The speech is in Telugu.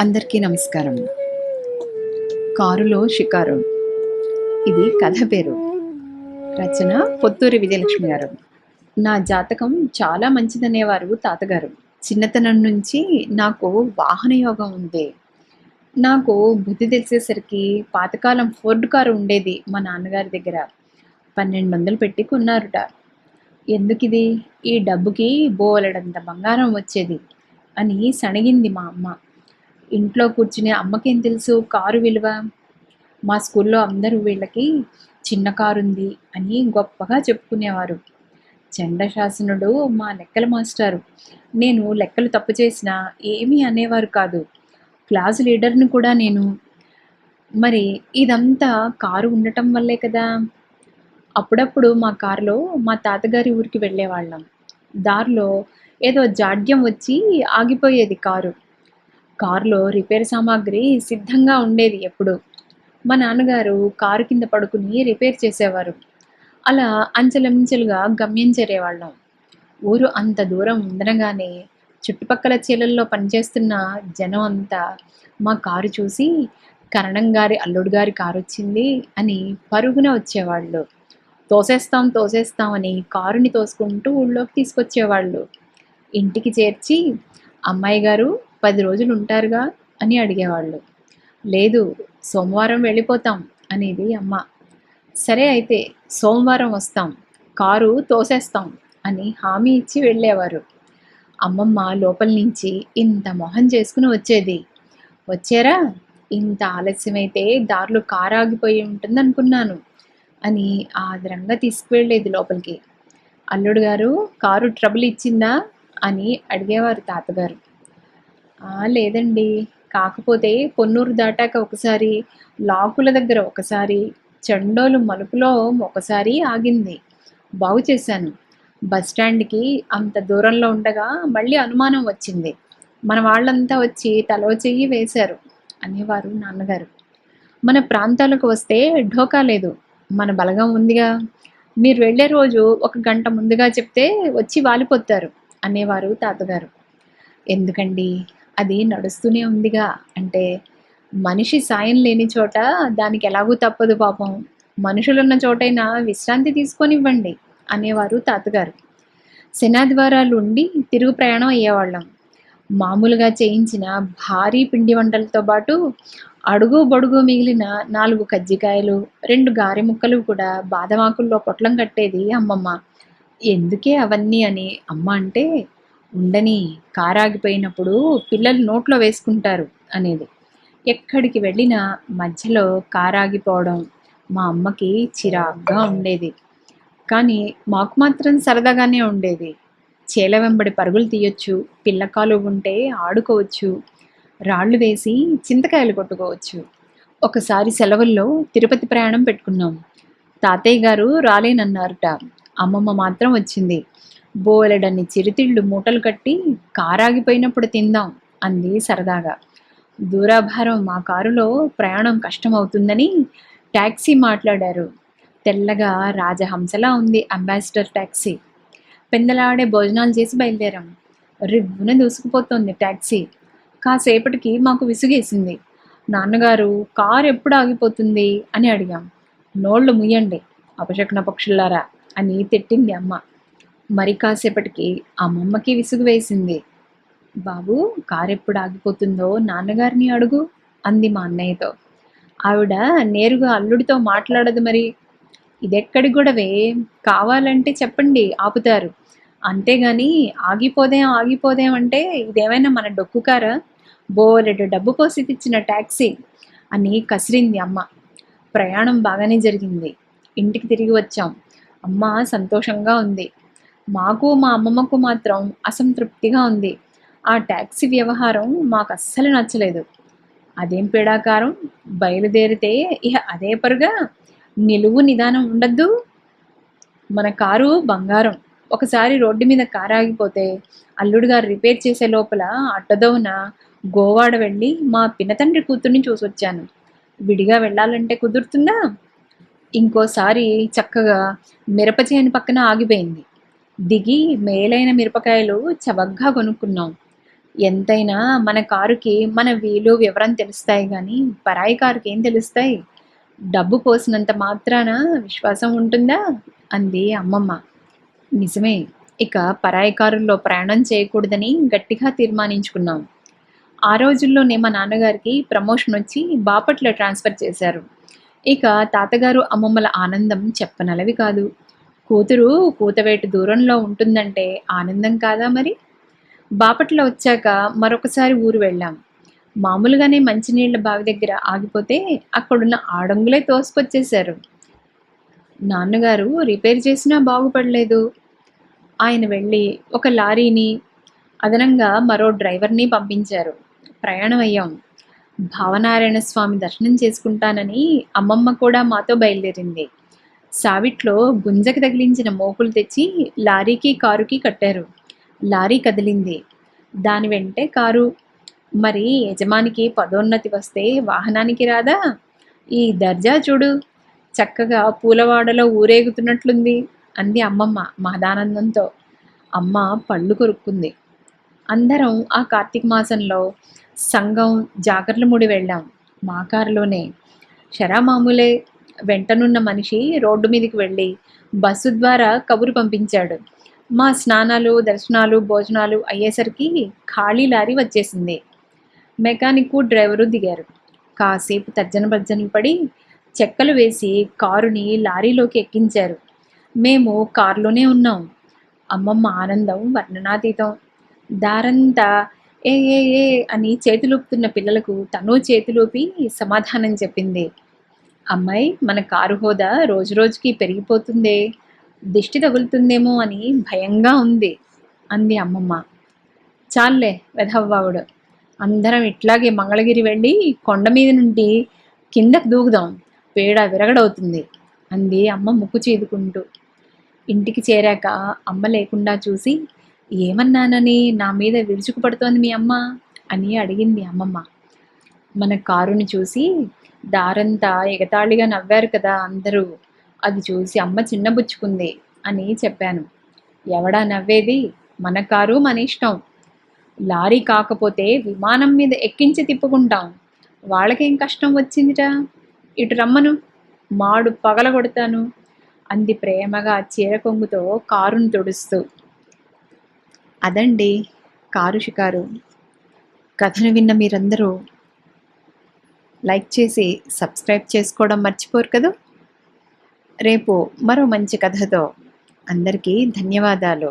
అందరికీ నమస్కారం. కారులో షికారు. ఇది కథ పేరు. రచన పొత్తూరి విజయలక్ష్మి గారు. నా జాతకం చాలా మంచిదనేవారు తాతగారు. చిన్నతనం నుంచి నాకు వాహన యోగం ఉంది. నాకు బుద్ధి తెలిసేసరికి పాతకాలం ఫోర్డ్ కారు ఉండేది మా నాన్నగారి దగ్గర. పన్నెండు వందలు పెట్టి కొన్నారుట. ఎందుకు ఇది ఈ డబ్బుకి బోలెడంత బంగారం వచ్చేది అని సణిగింది మా అమ్మ. ఇంట్లో కూర్చునే అమ్మకేం తెలుసు? కారు విలువ? మా స్కూల్లో అందరూ వీళ్ళకి చిన్న కారు ఉంది అని గొప్పగా చెప్పుకునేవారు. చండశాసనుడు మా లెక్కల మాస్టారు. నేను లెక్కలు తప్పు చేసినా ఏమీ అనేవారు కాదు. క్లాస్ లీడర్ని కూడా నేను. మరి ఇదంతా కారు ఉండటం వల్లే కదా? అప్పుడప్పుడు మా కారులో మా తాతగారి ఊరికి వెళ్ళేవాళ్ళం. దారిలో ఏదో జాడ్యం వచ్చి ఆగిపోయేది కారు. కారులో రిపేర్ సామాగ్రి సిద్ధంగా ఉండేది ఎప్పుడు. మా నాన్నగారు కారు కింద పడుకుని రిపేర్ చేసేవారు. అలా అంచెలంచెలుగా గమ్యం చేరేవాళ్ళం. ఊరు అంత దూరం ఉందనగానే చుట్టుపక్కల చీలల్లో పనిచేస్తున్న జనం అంతా మా కారు చూసి కరణం గారి అల్లుడు గారి కారు వచ్చింది అని పరుగున వచ్చేవాళ్ళు. తోసేస్తాం తోసేస్తామని కారుని తోసుకుంటూ ఊళ్ళోకి తీసుకొచ్చేవాళ్ళు. ఇంటికి చేర్చి అమ్మాయి గారు పది రోజులు ఉంటారుగా అని అడిగేవాళ్ళు. లేదు సోమవారం వెళ్ళిపోతాం అనేది అమ్మ. సరే అయితే సోమవారం వస్తాం కారు తోసేస్తాం అని హామీ ఇచ్చి వెళ్ళేవారు. అమ్మమ్మ లోపల నుంచి ఇంత మొహం చేసుకుని వచ్చేది. వచ్చారా? ఇంత ఆలస్యమైతే దారిలో కారు ఆగిపోయి ఉంటుంది అనుకున్నాను అని ఆదరంగా తీసుకువెళ్ళేది లోపలికి. అల్లుడు గారు కారు ట్రబుల్ ఇచ్చిందా? అని అడిగేవారు తాతగారు. లేదండి. కాకపోతే పొన్నూరు దాటాక ఒకసారి లాకుల దగ్గర ఒకసారి చండోలు మలుపులో ఒకసారి ఆగింది. బాగు చేశాను. బస్ స్టాండ్కి అంత దూరంలో ఉండగా మళ్ళీ అనుమానం వచ్చింది. మన వాళ్ళంతా వచ్చి తలో చెయ్యి వేశారు అనేవారు నాన్నగారు. మన ప్రాంతాలకు వస్తే ఢోకా లేదు. మన బలగం ఉందిగా. మీరు వెళ్ళే రోజు ఒక గంట ముందుగా చెప్తే వచ్చి వాలిపోతారు అనేవారు తాతగారు. ఎందుకండి? అది నడుస్తూనే ఉందిగా. అంటే మనిషి సాయం లేని చోట దానికి ఎలాగూ తప్పదు పాపం. మనుషులున్న చోటైనా విశ్రాంతి తీసుకొనివ్వండి అనేవారు తాతగారు. శనాద్వారాలు ఉండి తిరుగు ప్రయాణం అయ్యేవాళ్ళం. మామూలుగా చేయించిన భారీ పిండి వంటలతో పాటు అడుగు బొడుగు మిగిలిన నాలుగు కజ్జికాయలు రెండు గారె ముక్కలు కూడా బాదమాకుల్లో పొట్లం కట్టేది అమ్మమ్మ. ఎందుకే అవన్నీ అని అమ్మ అంటే ఉండని కారాగిపోయినప్పుడు పిల్లలు నోట్లో వేసుకుంటారు అనేది. ఎక్కడికి వెళ్ళినా మధ్యలో కారాగిపోవడం మా అమ్మకి చిరాగ్గా ఉండేది. కానీ మాకు మాత్రం సరదాగానే ఉండేది. చేల వెంబడి పరుగులు తీయొచ్చు పిల్లకాలు ఉంటే ఆడుకోవచ్చు రాళ్ళు వేసి చింతకాయలు కొట్టుకోవచ్చు. ఒకసారి సెలవుల్లో తిరుపతి ప్రయాణం పెట్టుకున్నాం. తాతయ్య గారు రాలేనన్నారుట. అమ్మమ్మ మాత్రం వచ్చింది. బోలెడన్ని చిరుతిళ్ళు మూటలు కట్టి కారాగిపోయినప్పుడు తిందాం అంది సరదాగా. దూరాభారం మా కారులో ప్రయాణం కష్టమవుతుందని ట్యాక్సీ మాట్లాడారు. తెల్లగా రాజహంసలా ఉంది అంబాసిడర్ ట్యాక్సీ పెందలాడే భోజనాలు చేసి బయలుదేరాం. రివ్వున దూసుకుపోతోంది ట్యాక్సీ కాసేపటికి మాకు విసుగేసింది. నాన్నగారు కారు ఎప్పుడు ఆగిపోతుంది? అని అడిగాం. నోళ్ళు ముయ్యండి అపశకున పక్షులారా అని తిట్టింది అమ్మ. మరి కాసేపటికి అమ్మమ్మకి విసుగు వేసింది. బాబు కారు ఎప్పుడు ఆగిపోతుందో నాన్నగారిని అడుగు అంది మా అన్నయ్యతో. ఆవిడ నేరుగా అల్లుడితో మాట్లాడదు మరి. ఇదెక్కడి గొడవే? కావాలంటే చెప్పండి ఆపుతారు. అంతేగాని ఆగిపోదేం ఆగిపోదేం అంటే ఇదేమైనా మన డొక్కుకారా బోలెడు డబ్బు పోసి తెచ్చిన ట్యాక్సీ అని కసిరింది అమ్మ. ప్రయాణం బాగానే జరిగింది. ఇంటికి తిరిగి వచ్చాం. అమ్మ సంతోషంగా ఉంది. మాకు మా అమ్మమ్మకు మాత్రం అసంతృప్తిగా ఉంది. ఆ ట్యాక్సీ వ్యవహారం మాకు అస్సలు నచ్చలేదు. అదేం పీడాకారం? బయలుదేరితే ఇహ అదే పరుగా నిలువు నిదానం ఉండద్దు. మన కారు బంగారం. ఒకసారి రోడ్డు మీద కారు ఆగిపోతే అల్లుడు గారు రిపేర్ చేసే లోపల అట్టదోన గోవాడ వెళ్ళి మా పినతండ్రి కూతుర్ని చూసొచ్చాను. విడిగా వెళ్ళాలంటే కుదురుతుందా? ఇంకోసారి చక్కగా మిరప చేను పక్కన ఆగిపోయింది. దిగి మేలైన మిరపకాయలు చవగ్గా కొనుక్కున్నాం. ఎంతైనా మన కారుకి మన వీలు వివరం తెలుస్తాయి కానీ పరాయి కారుకి ఏం తెలుస్తాయి? డబ్బు పోసినంత మాత్రాన విశ్వాసం ఉంటుందా? అంది అమ్మమ్మ. నిజమే ఇక పరాయి కారుల్లో ప్రయాణం చేయకూడదని గట్టిగా తీర్మానించుకున్నాం. ఆ రోజుల్లోనే మా నాన్నగారికి ప్రమోషన్ వచ్చి బాపట్ల ట్రాన్స్ఫర్ చేశారు. ఇక తాతగారు అమ్మమ్మల ఆనందం చెప్పనలవి కాదు. కూతురు కూతవేటు దూరంలో ఉంటుందంటే ఆనందం కాదా మరి? బాపట్ల వచ్చాక మరొకసారి ఊరు వెళ్ళాం. మామూలుగానే మంచినీళ్ళ బావి దగ్గర ఆగిపోతే అక్కడున్న ఆడంగులే తోసుకొచ్చేశారు. నాన్నగారు రిపేర్ చేసినా బాగుపడలేదు. ఆయన వెళ్ళి ఒక లారీని అదనంగా మరో డ్రైవర్ని పంపించారు. ప్రయాణం అయ్యాం. భావనారాయణ స్వామి దర్శనం చేసుకుంటానని అమ్మమ్మ కూడా మాతో బయలుదేరింది. సావిట్లో గుంజకి తగిలించిన మోకులు తెచ్చి లారీకి కారుకి కట్టారు. లారీ కదిలింది. దాని వెంటే కారు. మరి యజమానికి పదోన్నతి వస్తే వాహనానికి రాదా? ఈ దర్జా చూడు. చక్కగా పూలవాడలో ఊరేగుతున్నట్లుంది అంది అమ్మమ్మ మహదానందంతో అమ్మ పళ్ళు కొరుక్కుంది. అందరం ఆ కార్తీక మాసంలో సంఘం జాగర్లముడి వెళ్ళాం. మా కారులోనే. షరా మామూలే వెంటనున్న మనిషి రోడ్డు మీదకి వెళ్ళి బస్సు ద్వారా కబురు పంపించాడు. మా స్నానాలు దర్శనాలు భోజనాలు అయ్యేసరికి ఖాళీ లారీ వచ్చేసింది. మెకానిక్ డ్రైవరు దిగారు. కాసేపు తర్జన భర్జనలు పడి చెక్కలు వేసి కారుని లారీలోకి ఎక్కించారు. మేము కారులోనే ఉన్నాం. అమ్మమ్మ ఆనందం వర్ణనాతీతం. దారంతా ఏ ఏ ఏ అని చేతులూపుతున్న పిల్లలకు తను చేతులూపి సమాధానం చెప్పింది. అమ్మాయి మన కారు హోదా రోజు రోజుకి పెరిగిపోతుందే దిష్టి తగులుతుందేమో అని భయంగా ఉంది అంది అమ్మమ్మ. చాలే వెధవ్వావుడు. అందరం ఇట్లాగే మంగళగిరి వెళ్ళి కొండ మీద నుండి కిందకు దూకుదాం పేడ విరగడవుతుంది అంది అమ్మ ముక్కు చేదుకుంటూ. ఇంటికి చేరాక అమ్మ లేకుండా చూసి ఏమన్నానని నా మీద విరుచుకుపడుతోంది మీ అమ్మ అని అడిగింది అమ్మమ్మ. మన కారుని చూసి దారంతా ఎగతాళిగా నవ్వారు కదా అందరూ. అది చూసి అమ్మ చిన్నబుచ్చుకుంది అని చెప్పాను. ఎవడా నవ్వేది? మన కారు మన ఇష్టం. లారీ కాకపోతే విమానం మీద ఎక్కించి తిప్పుకుంటాం. వాళ్ళకేం కష్టం వచ్చిందిరా ఇటు రమ్మను. మాడు పగలగొడతాను అంది ప్రేమగా చీర కొంగుతో కారును తుడుస్తూ. అదండి కారు షికారు. కథను విన్న మీరందరూ లైక్ చేసి సబ్స్క్రైబ్ చేసుకోవడం మర్చిపోరు కదా. రేపు మరో మంచి కథతో అందరికీ ధన్యవాదాలు.